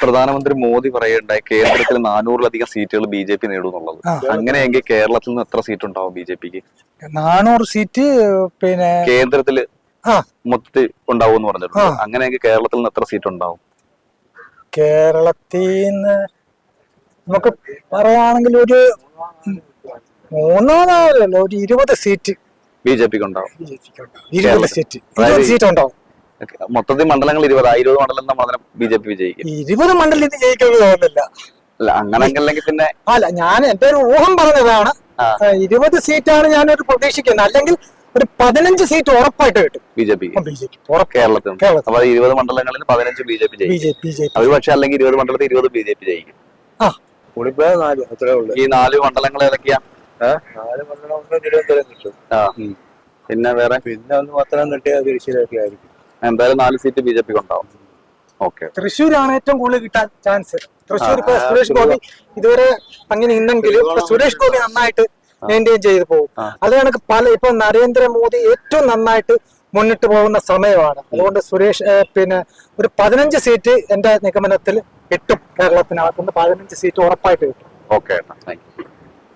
പ്രധാനമന്ത്രി മോദി പറയണ്ടായി കേന്ദ്രത്തിൽ നാനൂറിലധികം സീറ്റുകൾ ബി ജെ പി നേടുന്നുള്ളത്. അങ്ങനെയെങ്കിൽ കേരളത്തിൽ നിന്ന് എത്ര സീറ്റ് ഉണ്ടാവും ബി ജെ പിക്ക്? നാനൂറ് സീറ്റ് പിന്നെ കേന്ദ്രത്തിൽ മൊത്തത്തിൽ ഉണ്ടാവും എന്ന് പറഞ്ഞിട്ടുണ്ട്. അങ്ങനെയെങ്കിൽ കേരളത്തിൽ നിന്ന് എത്ര സീറ്റ് ഉണ്ടാവും കേരളത്തിൽ നിന്ന് നമുക്ക് പറയുകയാണെങ്കിൽ ഒരു മൂന്നോ നാലല്ലോ ഒരു ഇരുപത് സീറ്റ് ബി ജെ പിക്ക് ഉണ്ടാവും. ഇരുപത് കേരളത്തിൽ. സീറ്റ് ഇരുപത് സീറ്റ് ഉണ്ടാവും. മൊത്തത്തിൽ മണ്ഡലങ്ങൾ ഇരുപത് ആ ഇരുപത് മണ്ഡലം നമ്മൾ ബി ജെ പി വിജയിക്കും? ഇരുപത് മണ്ഡലത്തിൽ ജയിക്കുമെന്ന് തോന്നുന്നില്ല. അല്ല അങ്ങനെ അല്ലെങ്കിൽ പിന്നെ അല്ല ഞാൻ എന്റെ ഒരു ഊഹം പറഞ്ഞതാണ് ഇരുപത് സീറ്റാണ് ഞാൻ ഒരു പ്രതീക്ഷിക്കുന്നത്. അല്ലെങ്കിൽ ഒരു പതിനഞ്ച് സീറ്റ് ഉറപ്പായിട്ട് കിട്ടും. B J P. കേരളത്തിൽ. അപ്പൊ ഇരുപത് മണ്ഡലങ്ങളിൽ പതിനഞ്ച് ബി ജെ പി ജയിക്കും. അവർ പക്ഷെ അല്ലെങ്കിൽ ഇരുപത് മണ്ഡലത്തിൽ ഇരുപത് ബി ജെ പി ജയിക്കും. ഈ നാല് മണ്ഡലങ്ങൾ ഏതൊക്കെയാ? നാല് മണ്ഡലം തിരുവനന്തപുരം കിട്ടും. പിന്നെ വേറെ? പിന്നെ ഒന്ന് പത്തനംതിട്ട തിരിച്ചിലൊക്കെ ആയിരിക്കും. എന്തായാലും നാല് സീറ്റ് ബി ജെ പിക്ക് ഉണ്ടാവും ഓക്കെ തൃശ്ശൂരാണ് ഏറ്റവും കൂടുതൽ കിട്ടാൻ ചാൻസ് തൃശ്ശൂർ ഇപ്പൊ സുരേഷ് ഗോപി ഇതുവരെ അങ്ങനെ ഇന്നെങ്കിലും സുരേഷ് ഗോപി നന്നായിട്ട് മെയിന്റെയിൻ ചെയ്തു പോകും. അത് കണക്ക് പല ഇപ്പൊ നരേന്ദ്രമോദി ഏറ്റവും നന്നായിട്ട് മുന്നിട്ട് പോകുന്ന സമയമാണ്. അതുകൊണ്ട് സുരേഷ് പിന്നെ ഒരു പതിനഞ്ച് സീറ്റ് എന്റെ നിഗമനത്തിൽ കിട്ടും കേരളത്തിനകത്തുനിന്ന് പതിനഞ്ച് സീറ്റ് ഉറപ്പായിട്ട് കിട്ടും. ഓക്കെ